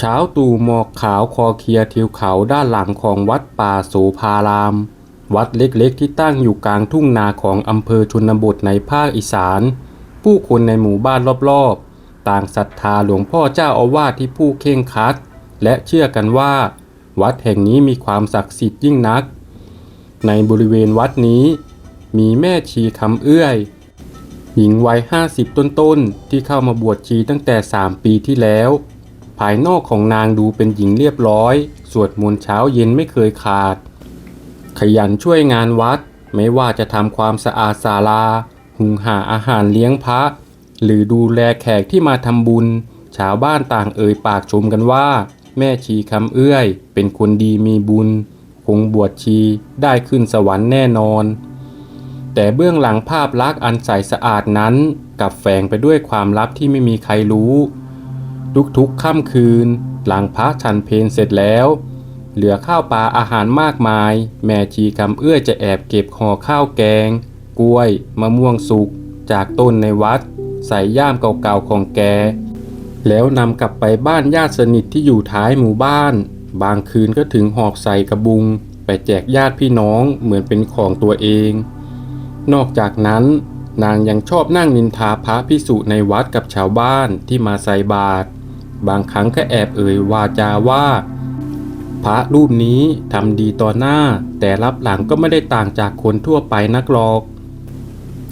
เช้าตู่หมอกขาวคอเคลียทิวเขาด้านหลังของวัดป่าโสภาราม วัดเล็กๆที่ตั้งอยู่กลางทุ่งนาของอำเภอชนบทในภาคอีสาน ผู้คนในหมู่บ้านรอบๆ ต่างศรัทธาหลวงพ่อเจ้าอาวาสที่ผู้เข่งคัด และเชื่อกันว่า วัดแห่งนี้มีความศักดิ์สิทธิ์ยิ่งนัก ในบริเวณวัดนี้ มีแม่ชีคำเอื้อย หญิงวัยห้าสิบต้นๆ ที่เข้ามาบวชชีตั้งแต่สามปีที่แล้ว ภายนอกของนางดูเป็นหญิงเรียบร้อย สวดมนต์เช้าเย็นไม่เคยขาด ขยันช่วยงานวัด ไม่ว่าจะทำความสะอาดศาลา หุงหาอาหารเลี้ยงพระ หรือดูแลแขกที่มาทำบุญ ชาวบ้านต่างเอ่ยปากชมกันว่า แม่ชีคำเอื้อย เป็นคนดีมีบุญ คงบวชชีได้ขึ้นสวรรค์แน่นอน แต่เบื้องหลังภาพลักษณ์อันใสสะอาดนั้นกลับแฝงไปด้วยความลับที่ไม่มีใครรู้ ทุกๆค่ำคืน หลังพระฉันเพลเสร็จแล้ว เหลือข้าวปลาอาหารมากมาย แม่ชีคำเอื้อจะแอบเก็บห่อข้าวแกง กล้วย มะม่วงสุก จากต้นในวัด ใส่ย่ามเก่าๆของแก แล้วนำกลับไปบ้านญาติสนิทที่อยู่ท้ายหมู่บ้าน บางคืนก็ถึงหอบใส่กระบุง ไปแจกญาติพี่น้องเหมือนเป็นของตัวเอง นอกจากนั้นนางยังชอบนั่งนินทาพระพิสุในวัดกับชาวบ้านที่มาใส่บาตร บางครั้งก็แอบเอ่ยวาจาว่า พระรูปนี้ทำดีต่อหน้า แต่รับหลังก็ไม่ได้ต่างจากคนทั่วไปนักหรอก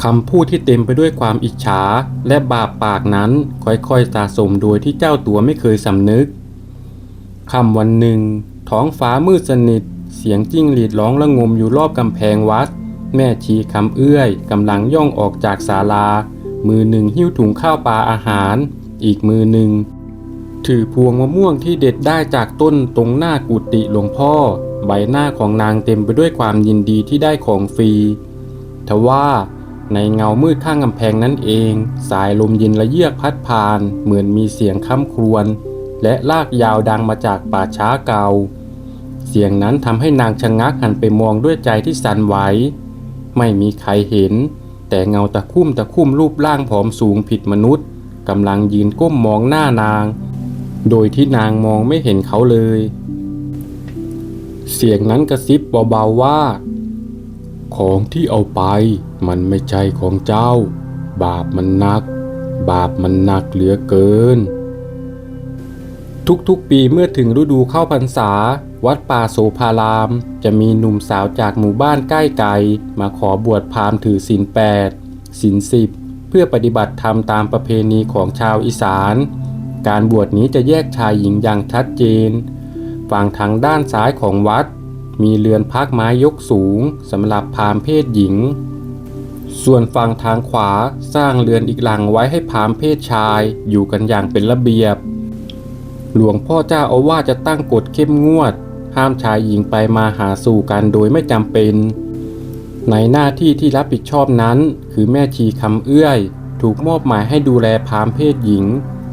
คำพูดที่เต็มไปด้วยความอิจฉาและบาปปากนั้นค่อยๆสะสมโดยที่เจ้าตัวไม่เคยสำนึกคำวันหนึ่ง ท้องฟ้ามืดสนิท เสียงจิ้งหรีดร้องระงมอยู่รอบกำแพงวัด แม่ชีคำเอื้อยกำลังย่องออกจากศาลา มือหนึ่งหิ้วถุงข้าวปลาอาหาร อีกมือหนึ่ง ถือพวงมะม่วงที่เด็ดได้จากต้นตรงหน้ากุฏิหลวงพ่อ ใบหน้าของนางเต็มไปด้วยความยินดีที่ได้ของฟรีทว่าในเงามืดข้างกำแพงนั้นเอง สายลมเย็นละเยือกพัดผ่าน เหมือนมีเสียงค้ำครวญและลากยาวดังมาจากป่าช้าเก่า เสียงนั้นทำให้นางชะงักหันไปมองด้วยใจที่สั่นไหว ไม่มีใครเห็น แต่เงาตะคุ่มตะคุ่มรูปร่างผอมสูงผิดมนุษย์กำลังยืนก้มมองหน้านาง โดยที่นางมองไม่เห็นเขาเลย เสียงนั้นกระซิบเบาๆว่า ของที่เอาไปมันไม่ใช่ของเจ้า บาปมันหนัก บาปมันหนักเหลือเกิน ทุกๆปีเมื่อถึงฤดูเข้าพรรษา วัดป่าโสภาราม จะมีหนุ่มสาวจากหมู่บ้านใกล้ไกลมาขอบวชพราหมณ์ถือศีลแปดศีลสิบเพื่อปฏิบัติธรรมตามประเพณีของชาวอีสาน การบวชนี้จะแยกชายหญิงอย่างชัดเจน ฝั่งทางด้านซ้ายของวัด มีเรือนพักไม้ยกสูงสำหรับพามเพศหญิง ส่วนฝั่งทางขวาสร้างเรือนอีกหลังไว้ให้พามเพศชายอยู่กันอย่างเป็นระเบียบ หลวงพ่อเจ้าอาวาสจะตั้งกฎเข้มงวด ห้ามชายหญิงไปมาหาสู่กันโดยไม่จำเป็น ในหน้าที่ที่รับผิดชอบนั้น คือแม่ชีคำเอื้อย ถูกมอบหมายให้ดูแลพามเพศหญิง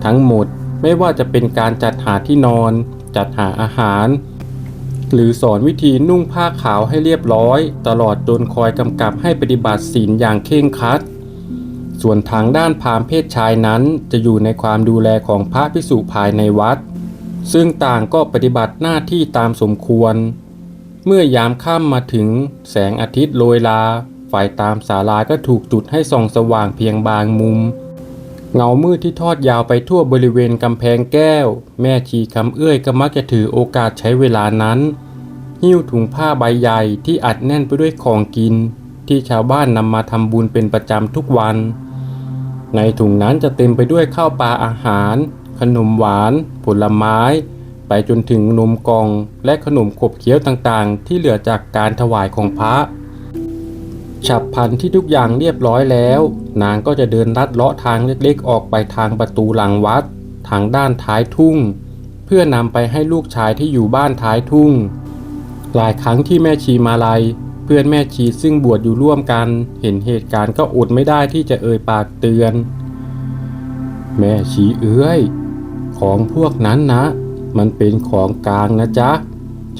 ทั้งหมดไม่ว่าจะเป็นการจัดหาที่นอน จัดหาอาหาร หรือสอนวิธีนุ่งผ้าขาวให้เรียบร้อย ตลอดจนคอยกำกับให้ปฏิบัติศีลอย่างเคร่งครัด ส่วนทางด้านพราหมณ์เพศชายนั้นจะอยู่ในความดูแลของพระภิกษุภายในวัด ซึ่งต่างก็ปฏิบัติหน้าที่ตามสมควร เมื่อยามค่ำมาถึงแสงอาทิตย์โรยลา ไฟตามศาลาก็ถูกจุดให้ส่องสว่างเพียงบางมุม เงามืดที่ทอดยาวไปทั่วบริเวณกำแพงแก้ว แม่ชีคำเอื้อยก็มักจะถือโอกาสใช้เวลานั้น หิ้วถุงผ้าใบใหญ่ที่อัดแน่นไปด้วยของกิน ที่ชาวบ้านนำมาทำบุญเป็นประจำทุกวัน ในถุงนั้นจะเต็มไปด้วยข้าวปลาอาหาร ขนมหวาน ผลไม้ ไปจนถึงนมกอง และขนมขบเคี้ยวต่างๆ ที่เหลือจากการถวายของพระ ฉับพลันที่ทุกอย่างเรียบร้อยแล้ว นางก็จะเดินลัดเลาะทางเล็กๆ ออกไปทางประตูหลังวัด ทางด้านท้ายทุ่ง เพื่อนำไปให้ลูกชายที่อยู่บ้านท้ายทุ่ง หลายครั้งที่แม่ชีมาลัย เพื่อนแม่ชีซึ่งบวชอยู่ร่วมกัน เห็นเหตุการณ์ก็อดไม่ได้ที่จะเอ่ยปากเตือน แม่ชีเอ้ยของพวกนั้นนะ มันเป็นของกลางนะจ๊ะ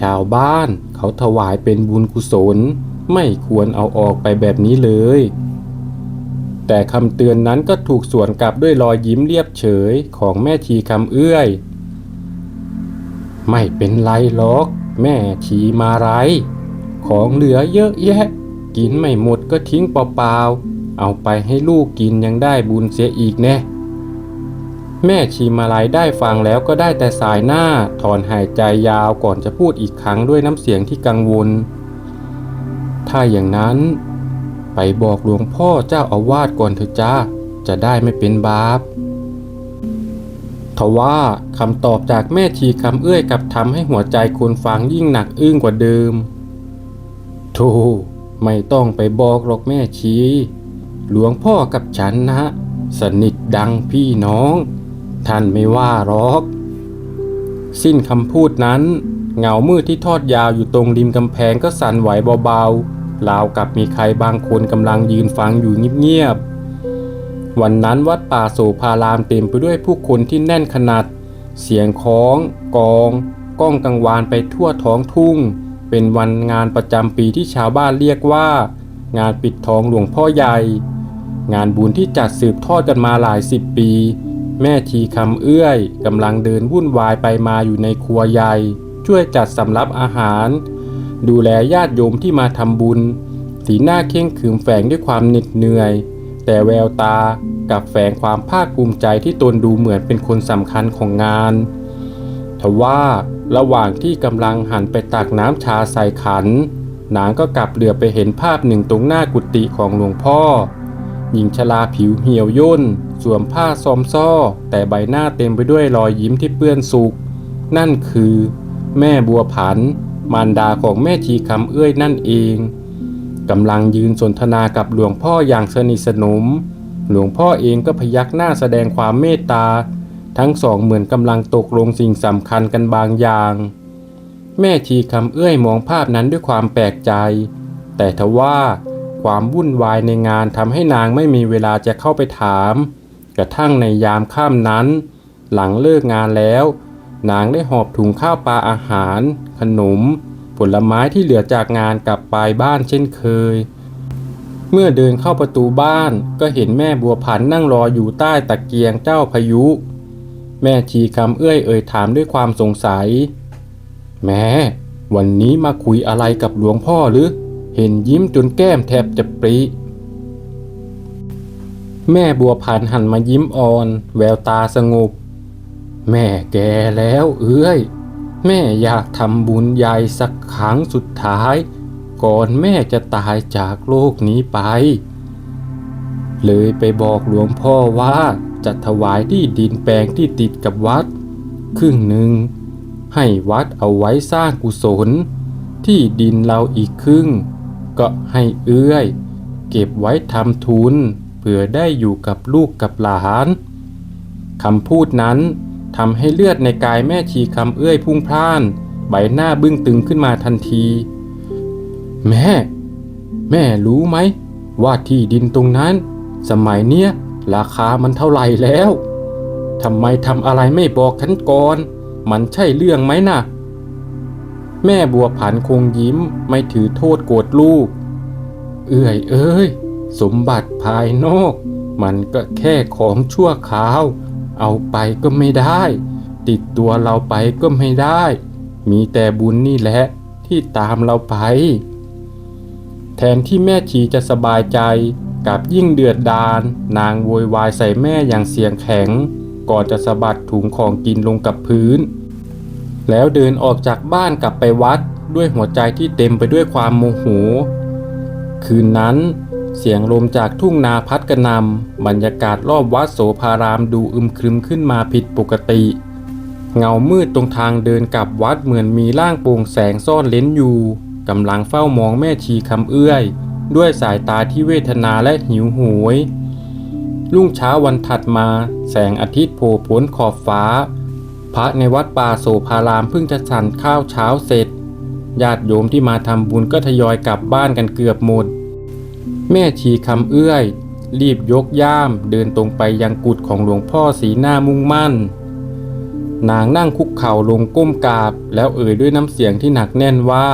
ชาวบ้านเขาถวายเป็นบุญกุศล ไม่ควรเอาออกไปแบบนี้เลย แต่คำเตือนนั้นก็ถูกสวนกลับด้วยรอยยิ้มเรียบเฉยของแม่ชีคำเอื้อย ไม่เป็นไรหรอก แม่ชีมาไร ของเหลือเยอะแยะ กินไม่หมดก็ทิ้งเปล่าๆ เอาไปให้ลูกกินยังได้บุญเสียอีกแน่แม่ชีมาลายได้ฟังแล้วก็ได้แต่สายหน้าถอนหายใจยาวก่อนจะพูดอีกครั้งด้วยน้ำเสียงที่กังวล ถ้าอย่างนั้น ไปบอกหลวงพ่อเจ้าอาวาสก่อนเถอะจ้า จะได้ไม่เป็นบาปทว่าคำตอบจากแม่ชีคำเอื้อยกลับทำให้หัวใจคนฟังยิ่งหนักอึ้งกว่าเดิมโธ่ไม่ต้องไปบอกหรอกแม่ชี หลวงพ่อกับฉันนะ สนิทดังพี่น้อง ท่านไม่ว่าหรอก สิ้นคำพูดนั้น เงามืดที่ทอดยาวอยู่ตรงริมกำแพงก็สั่นไหวเบาๆ ราวกับมีใครบางคนกำลังยืนฟังอยู่เงียบๆ วันนั้นวัดป่าโสภารามเต็มไปด้วยผู้คนที่แน่นขนาด เสียงค้องกองก้องกังวานไปทั่วท้องทุ่ง เป็นวันงานประจำปีที่ชาวบ้านเรียกว่า งานปิดทองหลวงพ่อใหญ่ งานบุญที่จัดสืบทอดกันมาหลายสิบปี แม่ทีคำเอื้อยกำลังเดินวุ่นวายไปมาอยู่ในครัวใหญ่ ช่วยจัดสำรับอาหาร ดูแลญาติโยมที่มาทำบุญ สีหน้าเข่งขึมแฝงด้วยความเหน็ดเหนื่อย แต่แววตากับแฝงความภาคภูมิใจที่ตนดูเหมือนเป็นคนสำคัญของงานทว่าระหว่างที่กำลังหันไปตักน้ำชาใส่ขัน นางก็กลับเหลือไปเห็นภาพหนึ่งตรงหน้ากุฏิของหลวงพ่อ หญิงชราผิวเหี่ยวย่น สวมผ้าซอมซ้อ แต่ใบหน้าเต็มไปด้วยรอยยิ้มที่เปื้อนสุขนั่นคือ แม่บัวผัน มารดาของแม่ชีคำเอื้อยนั่นเองกำลังยืนสนทนากับหลวงพ่ออย่างสนิทสนม หลวงพ่อเองก็พยักหน้าแสดงความเมตตา ทั้งสองเหมือนกำลังตกลงสิ่งสำคัญกันบางอย่าง แม่ชีคำเอื้อยมองภาพนั้นด้วยความแปลกใจ แต่ทว่าความวุ่นวายในงานทำให้นางไม่มีเวลาจะเข้าไปถาม กระทั่งในยามค่ำนั้น หลังเลิกงานแล้ว นางได้หอบถุงข้าวปลาอาหาร ขนม ผลไม้ที่เหลือจากงานกลับไปบ้านเช่นเคย เมื่อเดินเข้าประตูบ้านก็เห็นแม่บัวผันนั่งรออยู่ใต้ตะเกียงเจ้าพายุ แม่ชีคำเอื้อยเอ่ยถามด้วยความสงสัย แม่วันนี้มาคุยอะไรกับหลวงพ่อหรือ เห็นยิ้มจนแก้มแทบจะปริแม่บัวผันหันมายิ้มอ่อน แววตาสงบ แม่แก่แล้วเอ้ย แม่อยากทำบุญใหญ่สักครั้งสุดท้าย ก่อนแม่จะตายจากโลกนี้ไป เลยไปบอกหลวงพ่อว่าจะถวายที่ดินแปลงที่ติดกับวัด ครึ่งหนึ่ง ให้วัดเอาไว้สร้างกุศล ที่ดินเราอีกครึ่ง ก็ให้เอื้อย เก็บไว้ทำทุนเพื่อได้อยู่กับลูกกับหลานคำพูดนั้น ทำให้เลือดในกายแม่ชีคำเอื้อยพุ่งพล่าน ใบหน้าบึ้งตึงขึ้นมาทันที แม่ แม่รู้ไหม ว่าที่ดินตรงนั้น สมัยเนี้ยราคามันเท่าไหร่แล้วทำไมทำอะไรไม่บอกฉันก่อน มันใช่เรื่องไหมนะ่ะ แม่บัวผันคงยิ้มไม่ถือโทษโกรธลูก เอื้อยเอ้ย สมบัติภายนอก มันก็แค่ของชั่วคราว เอาไปก็ไม่ได้ ติดตัวเราไปก็ไม่ได้ มีแต่บุญนี่แหละที่ตามเราไป แทนที่แม่ชีจะสบายใจกลับยิ่งเดือดดาลนางโวยวายใส่แม่อย่างเสียงแข็ง ก่อนจะสะบัดถุงของกินลงกับพื้น แล้วเดินออกจากบ้านกลับไปวัดด้วยหัวใจที่เต็มไปด้วยความโมโห คืนนั้น เสียงลมจากทุ่งนาพัดกระนำบรรยากาศรอบวัดโสภารามดูอึมครึมขึ้นมาผิดปกติ เงามืดตรงทางเดินกลับวัดเหมือนมีร่างโปร่งแสงซ่อนเลนอยู่กำลังเฝ้ามองแม่ชีคำเอื้อย ด้วยสายตาที่เวทนาและหิวโหยรุ่งเช้าวันถัดมา แสงอาทิตย์โผล่พ้นขอบฟ้า พระในวัดป่าโสภารามเพิ่งจะฉันข้าวเช้าเสร็จญาติโยมที่มาทำบุญก็ทยอยกลับบ้านกันเกือบหมด แม่ชีคำเอื้อย รีบยกย่ามเดินตรงไปยังกุฏของหลวงพ่อสีหน้ามุ่งมั่น นางนั่งคุกเข่าลงก้มกราบ แล้วเอ่ยด้วยน้ำเสียงที่หนักแน่นว่า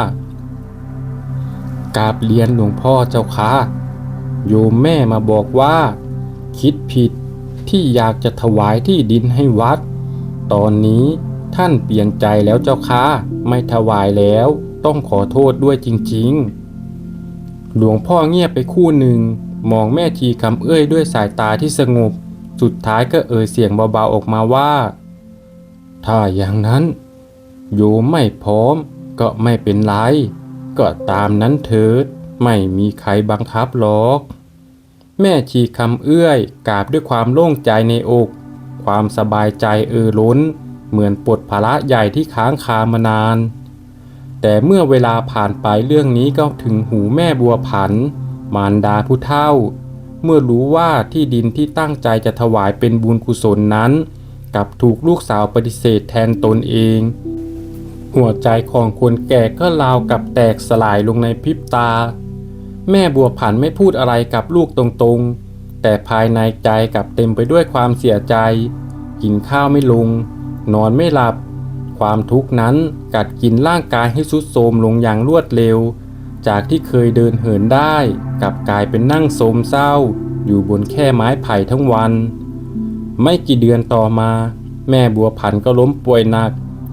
กราบเรียนหลวงพ่อเจ้าค่ะโยมแม่มาบอกว่า คิดผิดที่อยากจะถวายที่ดินให้วัด ตอนนี้ท่านเปลี่ยนใจแล้วเจ้าค่ะไม่ถวายแล้วต้องขอโทษด้วยจริง ๆ หลวงพ่อเงียบไปคู่หนึ่ง มองแม่ชีคำเอ้ยด้วยสายตาที่สงบ สุดท้ายก็เอ่ยเสียงเบาๆออกมาว่า ถ้าอย่างนั้น โยมไม่พร้อม ก็ไม่เป็นไร ก็ตามนั้นเถิด ไม่มีใครบังคับหรอก แม่ชีคำเอื้อยกราบด้วยความโล่งใจในอก ความสบายใจเออล้น เหมือนปลดภาระใหญ่ที่ค้างคามานาน แต่เมื่อเวลาผ่านไปเรื่องนี้ก็ถึงหูแม่บัวผัน มารดาผู้เฒ่า เมื่อรู้ว่าที่ดินที่ตั้งใจจะถวายเป็นบุญกุศลนั้นกลับถูกลูกสาวปฏิเสธแทนตนเอง หัวใจของคนแก่ก็ราวกับแตกสลายลงในพริบตา แม่บัวผันไม่พูดอะไรกับลูกตรงๆ แต่ภายในใจกลับเต็มไปด้วยความเสียใจ กินข้าวไม่ลง นอนไม่หลับ ความทุกข์นั้นกัดกินร่างกายให้สุดโทรมลงอย่างรวดเร็ว จากที่เคยเดินเหินได้กลับกลายเป็นนั่งโทรมเศร้า อยู่บนแค่ไม้ไผ่ทั้งวัน ไม่กี่เดือนต่อมา แม่บัวผันก็ล้มป่วยหนัก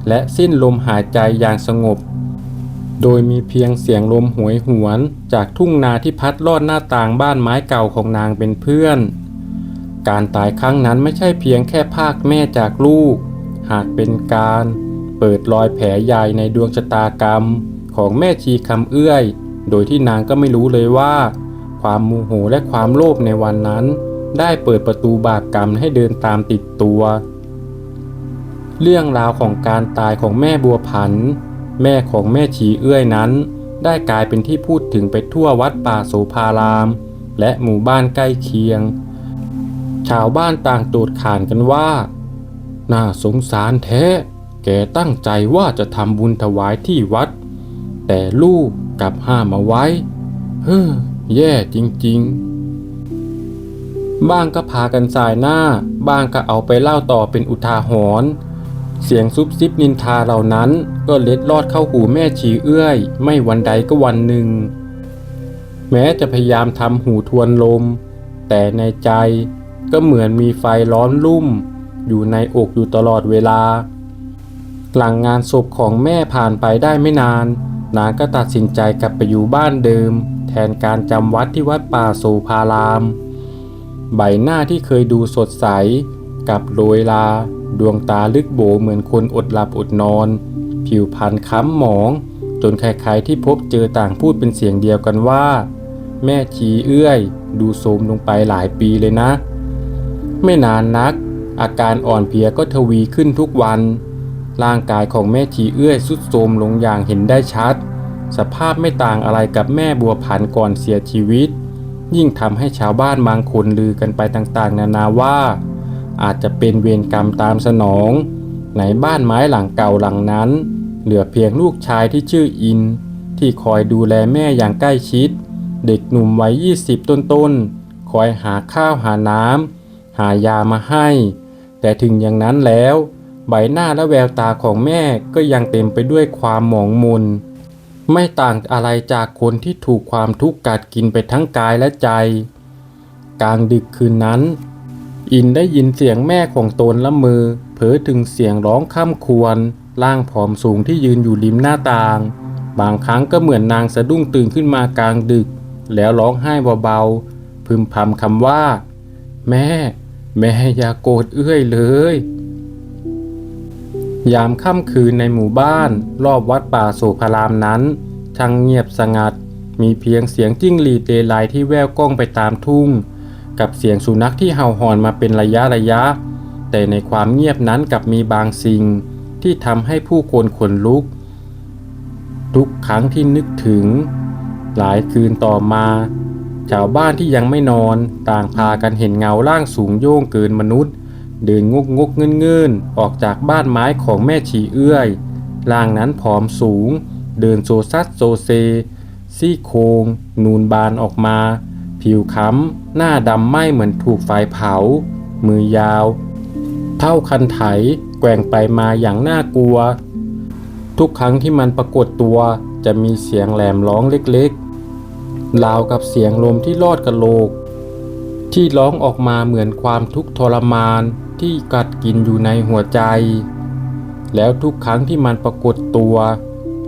และสิ้นลมหายใจอย่างสงบ โดยมีเพียงเสียงลมหวยหวน จากทุ่งนาที่พัดลอดหน้าต่างบ้านไม้เก่าของนางเป็นเพื่อน การตายครั้งนั้นไม่ใช่เพียงแค่ภาคแม่จากลูกหากเป็นการ เปิดรอยแผลใหญ่ในดวงชะตากรรม ของแม่ชีคำเอื้อย โดยที่นางก็ไม่รู้เลยว่า ความโมโหและความโลภในวันนั้น ได้เปิดประตูบาปกรรมให้เดินตามติดตัว เรื่องราวของการตายของแม่บัวผัน แม่ของแม่ชีเอื้อยนั้น ได้กลายเป็นที่พูดถึงไปทั่ววัดป่าโสภาราม และหมู่บ้านใกล้เคียง ชาวบ้านต่างโตดขานกันว่า น่าสงสารแท้ แกตั้งใจว่าจะทำบุญถวายที่วัด แต่ลูกกลับห้ามเอาไว้ เฮ้อแย่จริงๆ บ้างก็พากันสายหน้า บ้างก็เอาไปเล่าต่อเป็นอุทาหรณ์เสียงซุบซิบนินทาเหล่านั้นก็เล็ดลอดเข้าหูแม่ชีเอื้อย ไม่วันใดก็วันหนึ่ง แม้จะพยายามทำหูทวนลม แต่ในใจก็เหมือนมีไฟร้อนลุ่ม อยู่ในอกอยู่ตลอดเวลา หลังงานศพของแม่ผ่านไปได้ไม่นาน นางก็ตัดสินใจกลับไปอยู่บ้านเดิม แทนการจำวัดที่วัดป่าโสภาราม ใบหน้าที่เคยดูสดใสกับโรยลา ดวงตาลึกโบเหมือนคนอดหลับอดนอน ผิวพรรณค้ำหมอง จนใครๆที่พบเจอต่างพูดเป็นเสียงเดียวกันว่า แม่ชีเอื้อย ดูโทรมลงไปหลายปีเลยนะ ไม่นานนัก อาการอ่อนเพลียก็ทวีขึ้นทุกวัน ร่างกายของแม่ชีเอื้อยสุดโทรมลงอย่างเห็นได้ชัด สภาพไม่ต่างอะไรกับแม่บัวผันก่อนเสียชีวิต ยิ่งทำให้ชาวบ้านบางคนลือกันไปต่างๆ นานาว่า อาจจะเป็นเวรกรรมตามสนอง ในบ้านไม้หลังเก่าหลังนั้น เหลือเพียงลูกชายที่ชื่ออิน ที่คอยดูแลแม่อย่างใกล้ชิด เด็กหนุ่มวัยยี่สิบต้นๆ คอยหาข้าวหาน้ำหายามาให้ แต่ถึงอย่างนั้นแล้ว ใบหน้าและแววตาของแม่ก็ยังเต็มไปด้วยความหมองมนไม่ต่างอะไรจากคนที่ถูกความทุกข์กัดกินไปทั้งกายและใจ กลางดึกคืนนั้น อินได้ยินเสียงแม่ของตนละมือ เผลอถึงเสียงร้องข้ามควรร่างผอมสูงที่ยืนอยู่ริมหน้าต่าง บางครั้งก็เหมือนนางสะดุ้งตื่นขึ้นมากลางดึก แล้วร้องไห้เบาๆพึมพำคำว่า แม่ แม่อย่าโกรธเอื้อยเลย ยามค่ำคืนในหมู่บ้าน รอบวัดป่าโสภรามนั้นช่างเงียบสงัด มีเพียงเสียงจิ้งหรีดเดลายที่แววก้องไปตามทุ่ง กับเสียงสุนัขที่เห่าหอนมาเป็นระยะระยะ แต่ในความเงียบนั้นกลับมีบางสิ่งที่ทำให้ผู้คนขนลุก ทุกครั้งที่นึกถึง หลายคืนต่อมาชาวบ้านที่ยังไม่นอน ต่างพากันเห็นเงาร่างสูงโย่งเกินมนุษย์ เดินงกงกเงินเงินออกจากบ้านไม้ของแม่ชีเอื้อยร่างนั้นผอมสูง เดินโซซัดโซเซ ซี่โครงนูนบานออกมา ผิวค้ำหน้าดำไหม้เหมือนถูกไฟเผา มือยาว เท่าคันไถ แกว่งไปมาอย่างน่ากลัว ทุกครั้งที่มันปรากฏตัวจะมีเสียงแหลมร้องเล็กๆราวกับเสียงลมที่ลอดกระโหลก ที่ร้องออกมาเหมือนความทุกข์ทรมาน ที่กัดกินอยู่ในหัวใจ แล้วทุกครั้งที่มันปรากฏตัว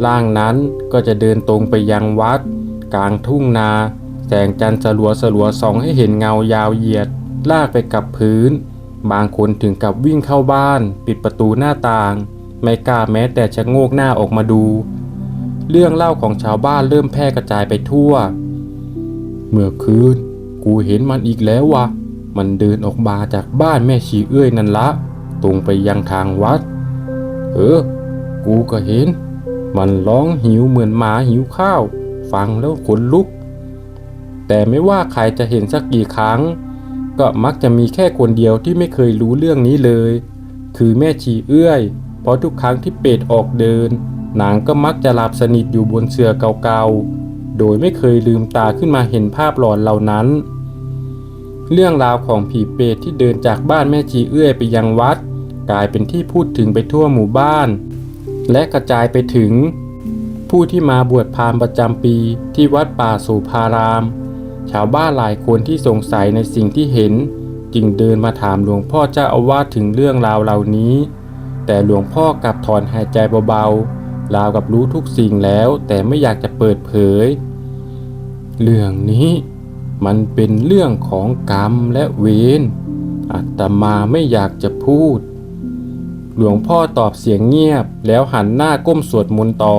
ร่างนั้นก็จะเดินตรงไปยังวัด กลางทุ่งนา แสงจันทร์สลัวสลัวส่องให้เห็นเงายาวเหยียด ลากไปกับพื้น บางคนถึงกับวิ่งเข้าบ้าน ปิดประตูหน้าต่าง ไม่กล้าแม้แต่ชะโงกหน้าออกมาดู เรื่องเล่าของชาวบ้านเริ่มแพร่กระจายไปทั่ว เมื่อคืนกูเห็นมันอีกแล้ววะ มันเดินออกมาจากบ้านแม่ชีเอื้อยนั่นละ ตรงไปยังทางวัด เออ กูก็เห็น มันร้องหิวเหมือนหมาหิวข้าว ฟังแล้วขนลุก แต่ไม่ว่าใครจะเห็นสักกี่ครั้ง ก็มักจะมีแค่คนเดียวที่ไม่เคยรู้เรื่องนี้เลย คือแม่ชีเอื้อย เพราะทุกครั้งที่เป็ดออกเดิน นางก็มักจะหลับสนิทอยู่บนเสื่อเก่าๆ โดยไม่เคยลืมตาขึ้นมาเห็นภาพหลอนเหล่านั้น เรื่องราวของผีเปรตที่เดินจากบ้านแม่ชีเอื้อยไปยังวัด กลายเป็นที่พูดถึงไปทั่วหมู่บ้าน และกระจายไปถึง ผู้ที่มาบวชพราหมณ์ประจำปีที่วัดป่าสุภาราม ชาวบ้านหลายคนที่สงสัยในสิ่งที่เห็น จึงเดินมาถามหลวงพ่อเจ้าอาวาสถึงเรื่องราวเหล่านี้ แต่หลวงพ่อกลับถอนหายใจเบาๆราวกับรู้ทุกสิ่งแล้วแต่ไม่อยากจะเปิดเผย เรื่องนี้ มันเป็นเรื่องของกรรมและเวรอาตมาไม่อยากจะพูด หลวงพ่อตอบเสียงเงียบแล้วหันหน้าก้มสวดมนต์ต่อ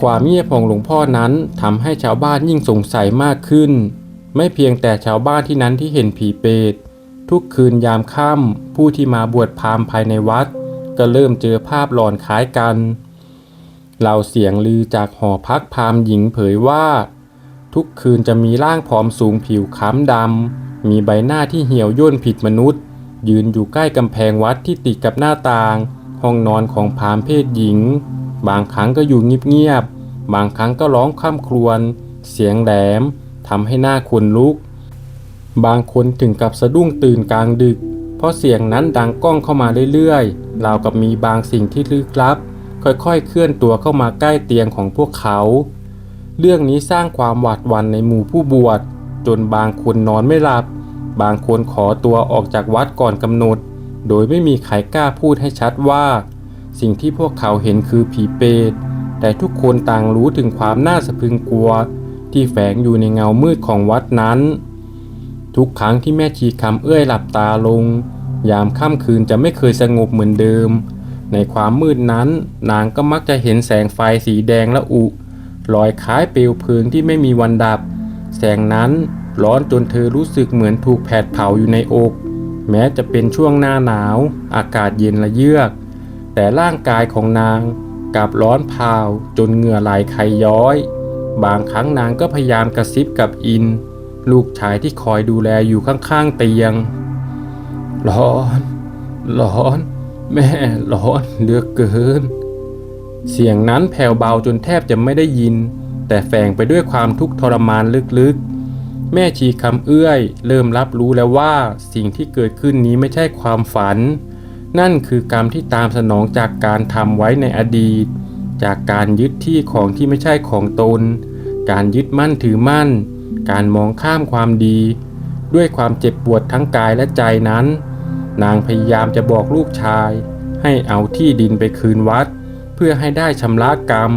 ความเงียบของหลวงพ่อนั้นทำให้ชาวบ้านยิ่งสงสัยมากขึ้น ไม่เพียงแต่ชาวบ้านที่นั้นที่เห็นผีเปรตทุกคืนยามค่ำผู้ที่มาบวชพรามภายในวัด ก็เริ่มเจอภาพหลอนคล้ายกันเหล่าเสียงลือจากหอพักพามหญิงเผยว่า ทุกคืนจะมีร่างผอมสูงผิวค้ำดำ มีใบหน้าที่เหี่ยวย่นผิดมนุษย์ ยืนอยู่ใกล้กำแพงวัดที่ติดกับหน้าต่าง ห้องนอนของพามเพศหญิง บางครั้งก็อยู่เงียบๆ บางครั้งก็ร้องคร่ำครวญเสียงแหลมทำให้หน้าขนลุก บางคนถึงกับสะดุ้งตื่นกลางดึก เพราะเสียงนั้นดังก้องเข้ามาเรื่อยๆ ราวกับมีบางสิ่งที่ลึกลับ ค่อยๆ เคลื่อนตัวเข้ามาใกล้เตียงของพวกเขา เรื่องนี้สร้างความหวาดหวั่นในหมู่ผู้บวชจนบางคนนอนไม่หลับ บางคนขอตัวออกจากวัดก่อนกำหนด โดยไม่มีใครกล้าพูดให้ชัดว่า สิ่งที่พวกเขาเห็นคือผีเปรตแต่ทุกคนต่างรู้ถึงความน่าสะพรึงกลัว ที่แฝงอยู่ในเงามืดของวัดนั้น ทุกครั้งที่แม่ชีคำเอื้อยหลับตาลง ยามค่ำคืนจะไม่เคยสงบเหมือนเดิม ในความมืดนั้น นางก็มักจะเห็นแสงไฟสีแดงและอุ ลอยคล้ายเปลวเพลิงที่ไม่มีวันดับ แสงนั้นร้อนจนเธอรู้สึกเหมือนถูกแผดเผาอยู่ในอก แม้จะเป็นช่วงหน้าหนาว อากาศเย็นละเยือก แต่ร่างกายของนางกลับร้อนเผาจนเหงื่อไหลไขย้อย บางครั้งนางก็พยายามกระซิบกับอิน ลูกชายที่คอยดูแลอยู่ข้างๆเตียง ร้อน ร้อน แม่ร้อนเหลือกเกิน เสียงนั้นแผ่วเบาจนแทบจะไม่ได้ยิน แต่แฝงไปด้วยความทุกข์ทรมานลึกๆ แม่ชีคำเอื้อย เริ่มรับรู้แล้วว่าสิ่งที่เกิดขึ้นนี้ไม่ใช่ความฝัน นั่นคือกรรมที่ตามสนองจากการทำไว้ในอดีต จากการยึดที่ของที่ไม่ใช่ของตน การยึดมั่นถือมั่น การมองข้ามความดี ด้วยความเจ็บปวดทั้งกายและใจนั้น นางพยายามจะบอกลูกชาย ให้เอาที่ดินไปคืนวัด พื่อให้ได้ชำระกรรม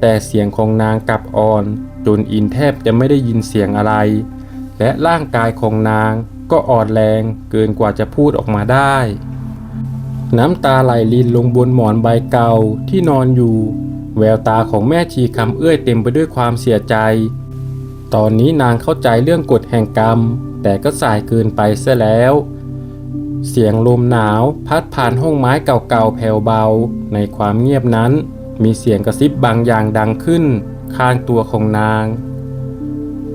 แต่เสียงของนางกลับอ่อน จนอินแทบจะไม่ได้ยินเสียงอะไร และร่างกายของนางก็อ่อนแรงเกินกว่าจะพูดออกมาได้ น้ำตาไหลลินลงบนหมอนใบเก่าที่นอนอยู่ แววตาของแม่ชีคำเอื้อยเต็มไปด้วยความเสียใจ ตอนนี้นางเข้าใจเรื่องกฎแห่งกรรม แต่ก็สายเกินไปเสียแล้ว เสียงลมหนาวพัดผ่านห้องไม้เก่าๆแผ่วเบา ในความเงียบนั้น มีเสียงกระซิบบางอย่างดังขึ้น ข้างตัวของนาง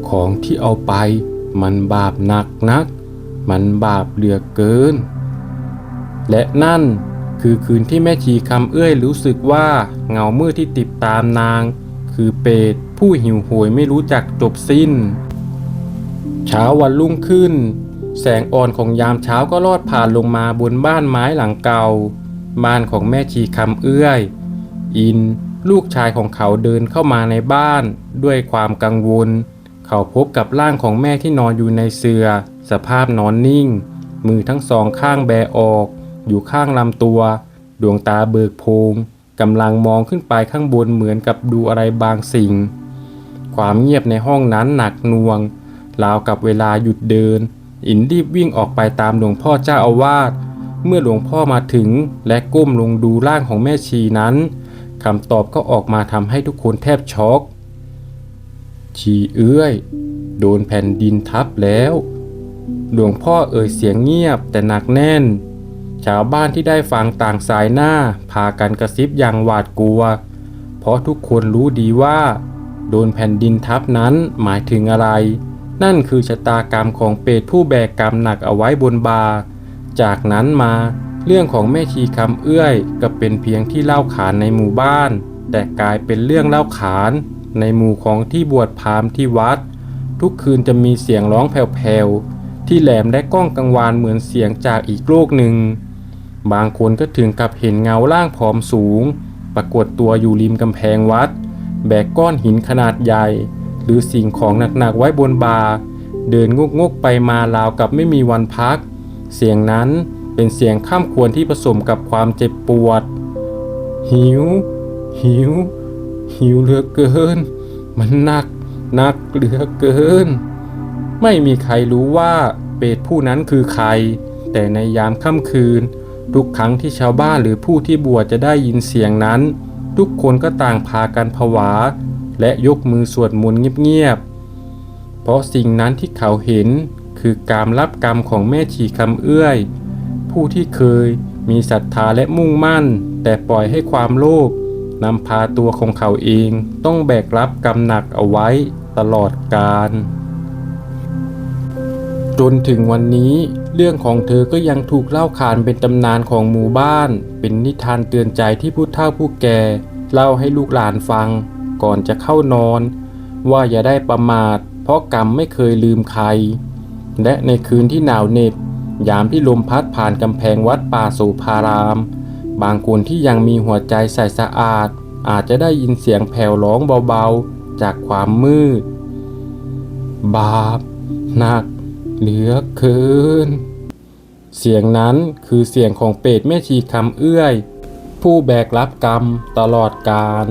ของที่เอาไป มันบาปหนักนัก มันบาปเหลือเกิน และนั่นคือคืนที่แม่ชีคำเอื้อยรู้สึกว่าเงามืดที่ติดตามนาง คือเปรตผู้หิวโหยไม่รู้จักจบสิ้น เช้าวันรุ่งขึ้น แสงอ่อนของยามเช้าก็ลอดผ่านลงมาบนบ้านไม้หลังเก่า บ้านของแม่ชีคำเอื้อย อินลูกชายของเขาเดินเข้ามาในบ้านด้วยความกังวล เขาพบกับร่างของแม่ที่นอนอยู่ในเสือ่อสภาพนอนนิ่ง มือทั้งสองข้างแบออก อยู่ข้างลำตัว ดวงตาเบิกโพงกำลังมองขึ้นไปข้างบนเหมือนกับดูอะไรบางสิ่ง ความเงียบในห้องนั้นหนักหน่วงราวกับเวลาหยุดเดิน อินรีบวิ่งออกไปตามหลวงพ่อเจ้าอาวาส เมื่อหลวงพ่อมาถึงและก้มลงดูร่างของแม่ชีนั้นคำตอบก็ออกมาทำให้ทุกคนแทบช็อกชีเอื้อย โดนแผ่นดินทับแล้ว หลวงพ่อเอ่ยเสียงเงียบแต่หนักแน่น ชาวบ้านที่ได้ฟังต่างสายหน้า พากันกระซิบอย่างหวาดกลัว เพราะทุกคนรู้ดีว่า โดนแผ่นดินทับนั้นหมายถึงอะไร นั่นคือชะตากรรมของเปรตผู้แบกกรรมหนักเอาไว้บนบา จากนั้นมาเรื่องของแม่ชีคำเอื้อยก็เป็นเพียงที่เล่าขานในหมู่บ้าน แต่กลายเป็นเรื่องเล่าขานในหมู่ของที่บวชพราหมณ์ที่วัด ทุกคืนจะมีเสียงร้องแผ่วๆที่แหลมและก้องกังวานเหมือนเสียงจากอีกโลกหนึ่ง บางคนก็ถึงกับเห็นเงาร่างผอมสูง ปรากฏตัวอยู่ริมกำแพงวัด แบกก้อนหินขนาดใหญ่ หรือสิ่งของหนักๆไว้บนบาเดินงกๆไปมาราวกับไม่มีวันพัก เสียงนั้นเป็นเสียงข้ามควรที่ผสมกับความเจ็บปวด หิว หิว หิวเหลือเกิน มันหนักหนักเหลือเกิน ไม่มีใครรู้ว่าเปรตผู้นั้นคือใคร แต่ในยามค่ำคืน ทุกครั้งที่ชาวบ้านหรือผู้ที่บวชจะได้ยินเสียงนั้น ทุกคนก็ต่างพากันผวา และยกมือสวดมนต์เงียบๆ เพราะสิ่งนั้นที่เขาเห็นคือการรับกรรมของแม่ชีคำเอื้อย ผู้ที่เคยมีศรัทธาและมุ่งมั่น แต่ปล่อยให้ความโลภนำพาตัวของเขาเองต้องแบกรับกรรมหนักเอาไว้ตลอดกาลจนถึงวันนี้เรื่องของเธอก็ยังถูกเล่าขานเป็นตำนานของหมู่บ้าน เป็นนิทานเตือนใจที่ผู้เฒ่าผู้แก่ เล่าให้ลูกหลานฟัง ก่อนจะเข้านอน ว่าอย่าได้ประมาท เพราะกรรมไม่เคยลืมใคร และในคืนที่หนาวเหน็บ ยามที่ลมพัดผ่านกำแพงวัดป่าสุภาราม บางคนที่ยังมีหัวใจใสสะอาด อาจจะได้ยินเสียงแผ่วร้องเบาๆ จากความมืด บาปหนักเหลือเกิน เสียงนั้นคือเสียงของเปรตแม่ชีคำเอื้อย ผู้แบกรับกรรมตลอดกาล